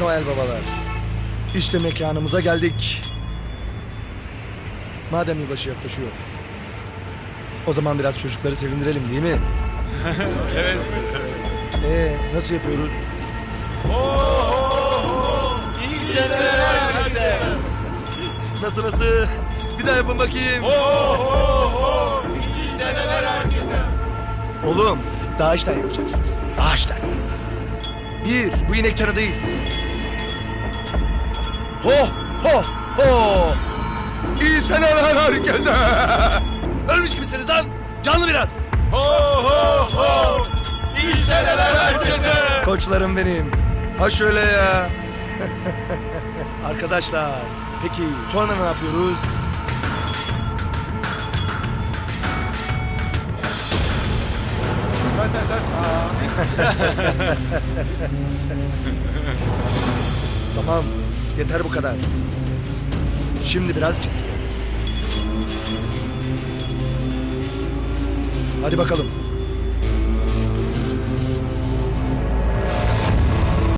Noel babalar. İşte mekanımıza geldik. Madem yılbaşı yaklaşıyor. O zaman biraz çocukları sevindirelim değil mi? Evet. Ee, nasıl yapıyoruz? İyi seneler herkese. Nasıl nasıl? Bir daha yapın bakayım. İyi seneler herkese. Oğlum, daha işten yapacaksınız. Daha işten. Bir, bu inek çanı değil. Ho, ho, ho. İyi seneler herkese. Ölmüş gibisiniz lan. Canlı biraz. Ho ho ho. İyi seneler herkese. Koçlarım benim. Ha şöyle ya. Arkadaşlar, peki sonra ne yapıyoruz? Tamam, yeter bu kadar. Şimdi biraz ciddiyet. Hadi bakalım.